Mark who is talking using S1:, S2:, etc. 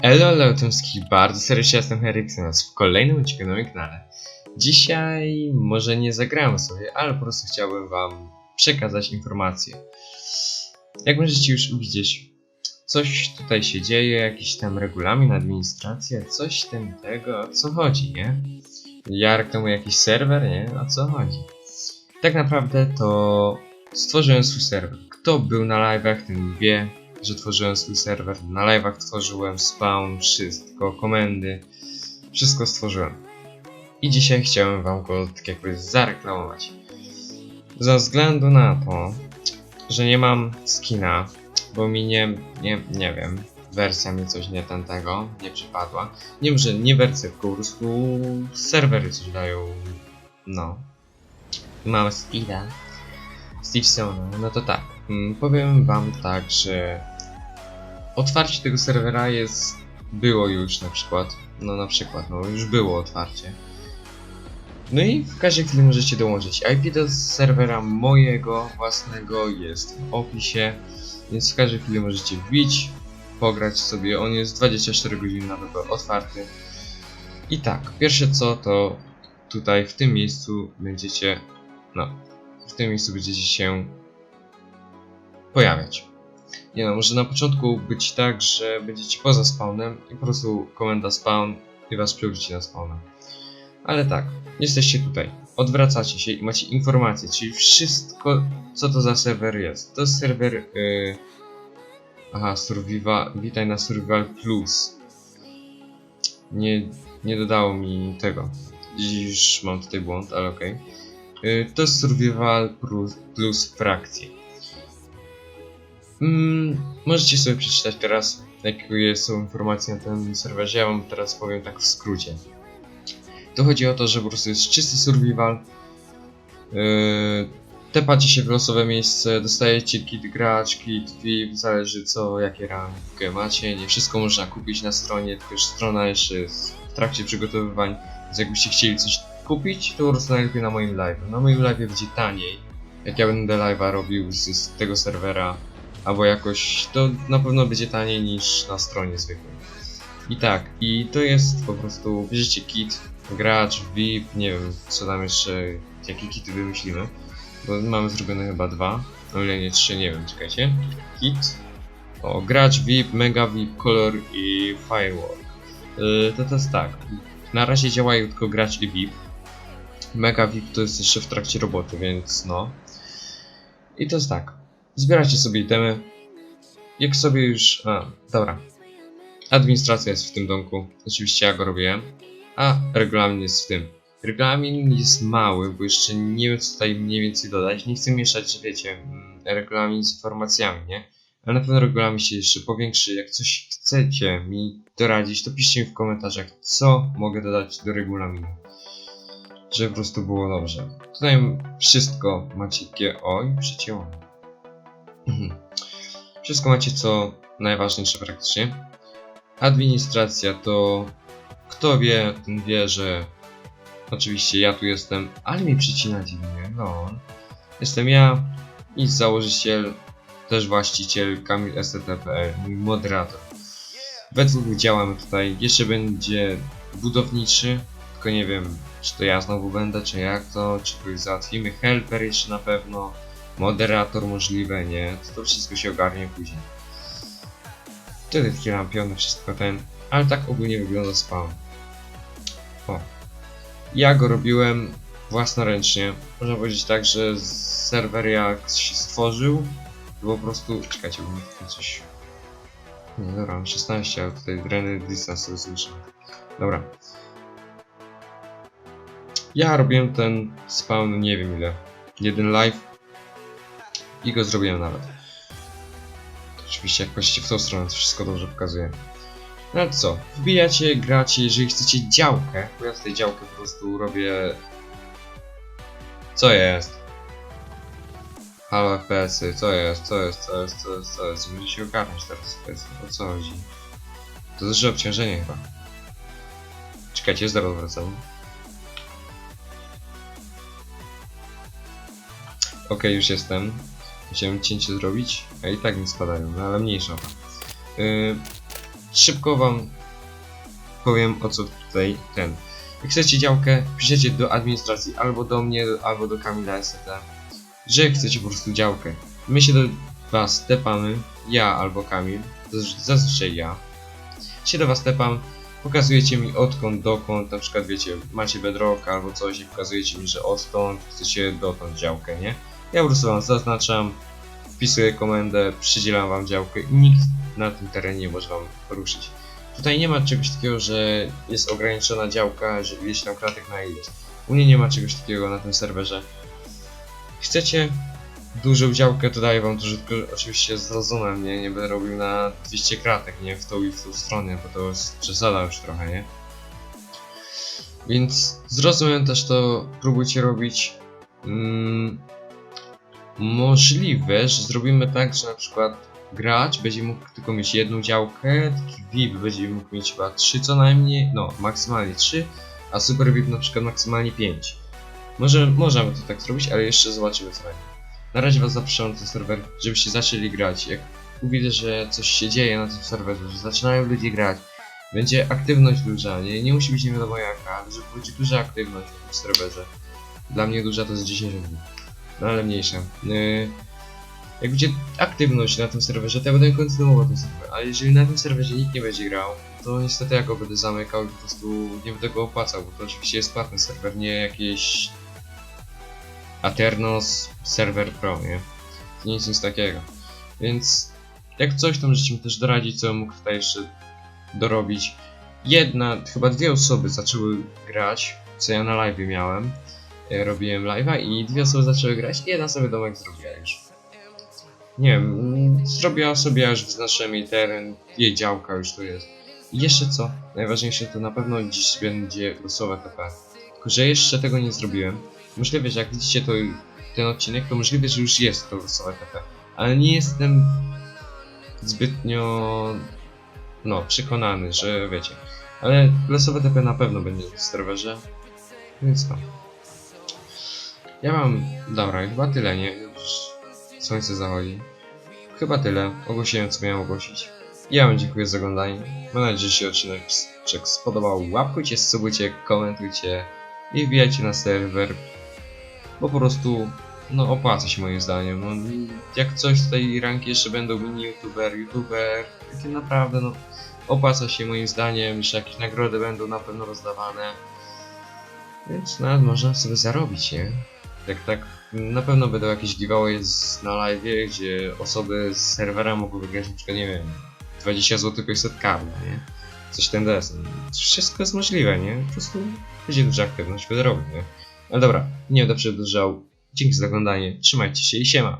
S1: Elo, elo, bardzo serdecznie jestem Heryksen w kolejnym odcinku na moim kanale. Dzisiaj może nie zagrałem sobie, ale po prostu chciałbym wam przekazać informacje. Jak możecie już widzieć, coś tutaj się dzieje, jakiś tam regulamin, administracja, coś tam tego, o co chodzi, nie? Jarek temu jakiś serwer, nie? O co chodzi? Tak naprawdę to stworzyłem swój serwer. Kto był na live'ach, ten wie, że tworzyłem swój serwer. Na live'ach tworzyłem spawn, wszystko, komendy, wszystko stworzyłem. I dzisiaj chciałem wam go tak jakby zareklamować. Ze względu na to, że nie mam skina, bo mi nie, nie, nie wiem, wersja mi coś nie ten tego, nie przypadła. Nie wiem, że nie wersja, tylko po prostu serwery coś dają, no. Mamy skina. Stevesona, no to tak. mm, Powiem wam tak, że otwarcie tego serwera jest. Było już na przykład. No na przykład, no już było otwarcie. No i w każdej chwili możecie dołączyć. IP do serwera mojego własnego jest w opisie, więc w każdej chwili możecie wbić, pograć sobie. On jest 24 godziny na dobę otwarty. I tak, pierwsze co to tutaj w tym miejscu będziecie, no, w tym miejscu będziecie się pojawiać. Nie no, może na początku być tak, że będziecie poza spawnem i po prostu komenda spawn i was przewróci na spawna. Ale tak, jesteście tutaj, odwracacie się i macie informacje, czyli wszystko, co to za serwer jest. To jest serwer, yy... aha, survival, witaj na Survival Plus. Nie, nie dodało mi tego. Już mam tutaj błąd, ale okej. Yy, to jest Survival Plus, plus frakcje. Mm, możecie sobie przeczytać teraz, jakie są informacje na tym serwerze. Ja wam teraz powiem tak w skrócie. To chodzi o to, że po prostu jest czysty survival. Yy, tepacie się w losowe miejsce, dostajecie kit gracz, kit VIP, zależy co, jakie rankę macie. Nie wszystko można kupić na stronie, tylko już strona jeszcze jest w trakcie przygotowywań. Więc jakbyście chcieli coś kupić, to po prostu najlepiej na moim live. Na moim live będzie taniej. Jak ja będę live'a robił z, z tego serwera, albo jakoś, to na pewno będzie taniej niż na stronie zwykłej. I tak, i to jest po prostu, bierzecie kit, gracz, VIP, nie wiem co tam jeszcze, jakie kity wymyślimy, bo mamy zrobione chyba dwa, o ile nie trzy, nie wiem, czekajcie. Kit, o, gracz, VIP, mega VIP, kolor i firework. Yy, to to jest tak, na razie działają tylko gracz i VIP. Mega VIP to jest jeszcze w trakcie roboty, więc no. I to jest tak. Zbieracie sobie itemy. Jak sobie już. A, dobra. Administracja jest w tym domku. Oczywiście ja go robiłem. A regulamin jest w tym. Regulamin jest mały, bo jeszcze nie wiem co tutaj mniej więcej dodać. Nie chcę mieszać, wiecie, mm, regulamin z informacjami, nie? Ale na pewno regulamin się jeszcze powiększy. Jak coś chcecie mi doradzić, to piszcie mi w komentarzach, co mogę dodać do regulaminu. Żeby po prostu było dobrze. Tutaj wszystko macie gie... Oj, przecięło. Mhm. Wszystko macie co najważniejsze praktycznie. Administracja to kto wie, ten wie, że oczywiście ja tu jestem, ale mi przycina dziwnie, no. Jestem ja i założyciel, też właściciel Kamil STTPL, mój moderator. We dwóch działamy tutaj, jeszcze będzie budowniczy, tylko nie wiem, czy to ja znowu będę, czy jak to, czy kogoś załatwimy, helper jeszcze na pewno moderator możliwe, nie? To, to wszystko się ogarnie później. Wtedy takie lampiony, wszystko ten, ale tak ogólnie wygląda spawn. O. Ja go robiłem własnoręcznie. Można powiedzieć tak, że serwer jak się stworzył, to po prostu... Czekajcie, bo mi coś... Nie, dobra, mam 16, ale tutaj dreny distance słyszę. Dobra. Ja robiłem ten spawn nie wiem ile. Jeden live i go zrobiłem nawet. Oczywiście jak patrzycie w tą stronę, to wszystko dobrze pokazuje. No co, wbijacie, gracie, jeżeli chcecie działkę, bo ja z tej działkę po prostu robię... Co jest? Halo FPS-y, co jest, co jest, co jest, co jest, co jest? Muszę się ogarnąć teraz FPS, o co chodzi? To duże obciążenie chyba. Czekajcie, zaraz wracam. Okej, już jestem. Chciałem cięcie zrobić, a i tak mi spadają, no ale mniejsza. Yy, szybko wam powiem o co tutaj ten. Jak chcecie działkę, piszecie do administracji albo do mnie, albo do Kamila ST, że chcecie po prostu działkę. My się do was tepamy, ja albo Kamil, zazwy- zazwyczaj ja. Się do was tepam, pokazujecie mi odkąd, dokąd, na przykład wiecie, macie bedrock albo coś i pokazujecie mi, że odtąd chcecie dotąd działkę, nie? Ja po prostu wam zaznaczam, wpisuję komendę, przydzielam wam działkę i nikt na tym terenie nie może wam poruszyć. Tutaj nie ma czegoś takiego, że jest ograniczona działka, że ileś tam kratek na ileś. U mnie nie ma czegoś takiego na tym serwerze. Chcecie dużą działkę, to daję wam że tylko oczywiście z nie? Nie będę robił na 200 kratek, nie? W tą i w tą stronę, bo to jest przesada już trochę, nie? Więc z rozumem też to próbujcie robić. Mm, możliwe, że zrobimy tak, że na przykład gracz będzie mógł tylko mieć jedną działkę, taki VIP będzie mógł mieć chyba 3 co najmniej, no maksymalnie 3, a Super VIP na przykład maksymalnie 5. Może możemy to tak zrobić, ale jeszcze zobaczymy co będzie. Na razie was zapraszam na ten serwer, żebyście zaczęli grać. Jak uwidzę, że coś się dzieje na tym serwerze, że zaczynają ludzie grać, będzie aktywność duża, nie, nie musi być nie wiadomo jaka, ale żeby będzie duża aktywność na tym serwerze. Dla mnie duża to jest 10 osób, no ale mniejsza. Yy, jak będzie aktywność na tym serwerze, to ja będę kontynuował ten serwer, a jeżeli na tym serwerze nikt nie będzie grał, to niestety ja go będę zamykał i po prostu nie będę go opłacał, bo to oczywiście jest płatny serwer, nie jakieś Aternos Server Pro, nie? To nic, nic takiego. Więc jak coś, możecie mi też doradzić, co mógł tutaj jeszcze dorobić. Jedna, chyba dwie osoby zaczęły grać, co ja na live miałem. Robiłem live'a i dwie osoby zaczęły grać i jedna sobie domek zrobiła już. Nie wiem, mm, zrobiła sobie, aż wyznaczyłem jej teren, jej działka już tu jest. I jeszcze co? Najważniejsze to na pewno dziś będzie losowe TP. Tylko, że jeszcze tego nie zrobiłem. Możliwe, że jak widzicie to, ten odcinek, to możliwe, że już jest to losowe TP. Ale nie jestem zbytnio no, przekonany, że wiecie. Ale losowe TP na pewno będzie w serwerze. Więc no. Ja mam. Dobra, chyba tyle, nie? Słońce zachodzi. Chyba tyle. Ogłosiłem co miałem ogłosić. Ja wam dziękuję za oglądanie. Mam nadzieję, że się odcinek spodobał. Łapkujcie, subujcie, komentujcie i wbijajcie na serwer. Bo po prostu no opłaca się moim zdaniem. No, jak coś tutaj ranki jeszcze będą mini youtuber, youtuber, takie naprawdę no opłaca się moim zdaniem, jeszcze jakieś nagrody będą na pewno rozdawane. Więc nawet można sobie zarobić, nie? Jak tak, na pewno będą jakieś giveaways na live, gdzie osoby z serwera mogą wygrać na przykład, nie wiem, 20 zł 500 kart, nie? Coś ten desen. Wszystko jest możliwe, nie? Po prostu będzie duża aktywność, będę robił, nie? Ale dobra, nie będę przedłużał. Dzięki za oglądanie, trzymajcie się i siema!